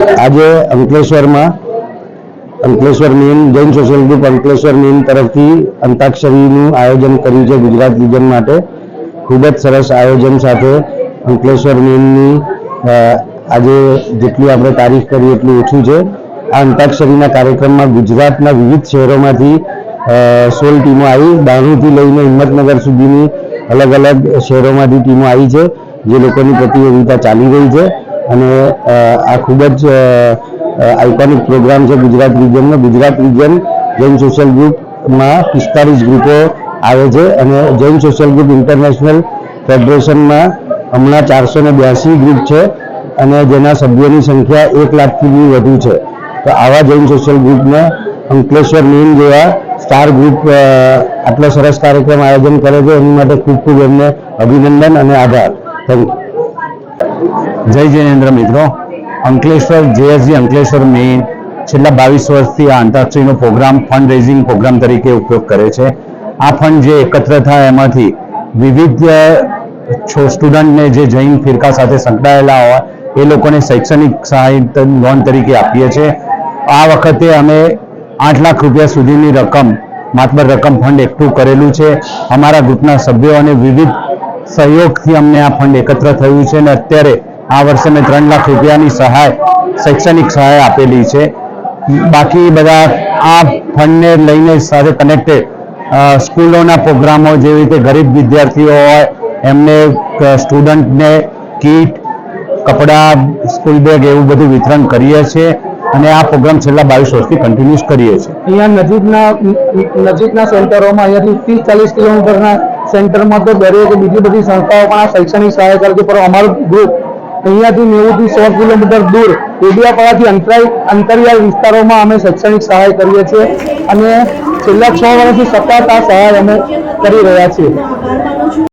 આજે અંકલેશ્વરમાં Ankleshwar main Jain social group Ankleshwar main તરફથી અંતાક્ષરીનું આયોજન કર્યું છે ગુજરાત રિજન માટે. ખૂબ જ સરસ આયોજન સાથે અંકલેશ્વર મેનની આજે જેટલી આપણે તારીફ કરી એટલું ઓછું છે. આ અંતાક્ષરીના કાર્યક્રમમાં ગુજરાતના વિવિધ શહેરોમાંથી સોલ ટીમો આવી. દાણુથી લઈને હિંમતનગર સુધીની અલગ અલગ શહેરોમાંથી ટીમો આવી છે, જે લોકોની પ્રતિયોગિતા ચાલી રહી છે. અને આ ખૂબ જ આઇકોનિક પ્રોગ્રામ છે ગુજરાત રિજનનો ગુજરાત રિજન જૈન સોશિયલ ગ્રુપમાં પિસ્તાલીસ ગ્રુપો આવે છે અને જૈન સોશિયલ ગ્રુપ ઇન્ટરનેશનલ ફેડરેશનમાં હમણાં ચારસો ને બ્યાસી ગ્રુપ છે અને જેના સભ્યોની સંખ્યા એક લાખથી બી વધુ છે. તો આવા જૈન સોશિયલ ગ્રુપને અંકલેશ્વર મેન જેવા સ્ટાર ગ્રુપ આટલો સરસ કાર્યક્રમ આયોજન કરે છે, એની માટે ખૂબ ખૂબ એમને અભિનંદન અને આભાર. થેન્ક યુ જય જૈનેન્દ્ર મિત્રો. અંકલેશ્વર જેએસજી અંકલેશ્વર મેઇન છેલ્લા બાવીસ વર્ષથી આ આંતરરાષ્ટ્રીયનો પ્રોગ્રામ ફંડ રેઝિંગ પ્રોગ્રામ તરીકે ઉપયોગ કરે છે. આ ફંડ જે એકત્ર થાય એમાંથી વિવિધ સ્ટુડન્ટને જે જૈન ફિરકા સાથે સંકળાયેલા હોય, એ લોકોને શૈક્ષણિક સહાય લોન તરીકે આપીએ છીએ આ વખતે અમે આઠ લાખ રૂપિયા સુધીની રકમ માત્ર રકમ ફંડ એકઠું કરેલું છે. અમારા ગ્રુપના સભ્યો અને વિવિધ સહયોગથી અમને આ ફંડ એકત્ર થયું છે અને અત્યારે આ વર્ષે મેં ત્રણ લાખ રૂપિયાની સહાય, શૈક્ષણિક સહાય આપેલી છે. બાકી બધા આ ફંડને લઈને સાથે કનેક્ટેડ સ્કૂલોના પ્રોગ્રામો જેવી રીતે ગરીબ વિદ્યાર્થીઓ હોય, એમને સ્ટુડન્ટને કીટ, કપડાં સ્કૂલ બેગ એવું બધું વિતરણ કરીએ છીએ અને આ પ્રોગ્રામ છેલ્લા બાવીસ વર્ષથી કન્ટિન્યુઅસ કરીએ છીએ. અહીંયા નજીકના નજીકના સેન્ટરોમાં અહીંયાથી ત્રીસ ચાલીસ કિલોમીટરના સેન્ટરમાં તો દરેક બીજી બધી સંસ્થાઓ પણ આ શૈક્ષણિક સહાય કરે છે પણ અમારું ગ્રુપ અહીંયાથી નેવું થી સો કિલોમીટર દૂર ડેડિયાપાડાથી અંતરાય, અંતરિયાળ વિસ્તારોમાં અમે શૈક્ષણિક સહાય કરીએ છીએ. અને છેલ્લા છ વર્ષથી સતત આ સહાય અમે કરી રહ્યા છીએ.